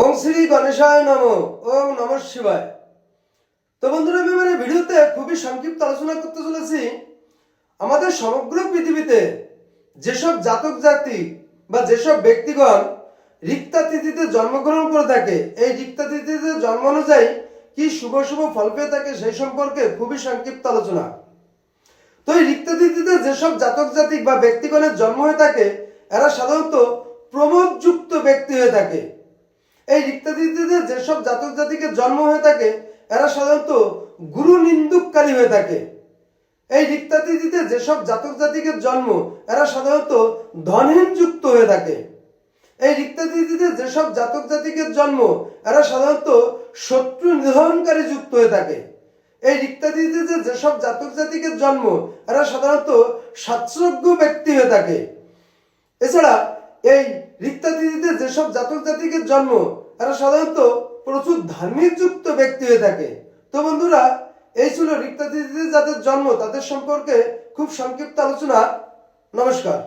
ওম শ্রী গণেশায় নম, ওম নম শিবায়। তো বন্ধুরা, আমি আমার ভিডিওতে খুবই সংক্ষিপ্ত আলোচনা করতে চলেছি। আমাদের সমগ্র পৃথিবীতে যেসব জাতক জাতি বা যেসব ব্যক্তিগণ রিক্তা তিথিতে জন্মগ্রহণ করে থাকে, এই রিক্তা তিথিতে জন্ম অনুযায়ী কি শুভ শুভ ফল পেয়ে থাকে সেই সম্পর্কে খুবই সংক্ষিপ্ত আলোচনা। তো এই রিক্ত তিথিতে যেসব জাতক জাতিক বা ব্যক্তিগণের জন্ম হয়ে থাকে, এরা সাধারণত প্রমোদযুক্ত ব্যক্তি হয়ে থাকে। এই রিক্ত তিথিতে যেসব জাতক জাতিকের জন্ম হয়ে থাকে, এরা সাধারণত গুরু নিন্দুককারী হয়ে থাকে। এই রিক্তা তিথিতে যেসব জাতক জাতিকের জন্ম, এরা সাধারণত ধনহীন যুক্ত হয়ে থাকে। এই রিক্তা তিথিতে যেসব জাতক জাতিকের জন্ম, এরা সাধারণত শত্রু নিধনকারী যুক্ত হয়ে থাকে। এই রিক্তাদিতে যেসব জাতক জাতিকের জন্ম, এরা সাধারণত সাৎসর্গ ব্যক্তি হয়ে থাকে। এছাড়া এই রিক্তাদিতে যেসব জাতক জাতিকের জন্ম, তারা সাধারণত প্রচুর ধার্মিক যুক্ত ব্যক্তি হয়ে থাকে। তো বন্ধুরা, এই ছিল রিক্তাদিদিদের যাদের জন্ম, তাদের সম্পর্কে খুব সংক্ষিপ্ত আলোচনা। নমস্কার।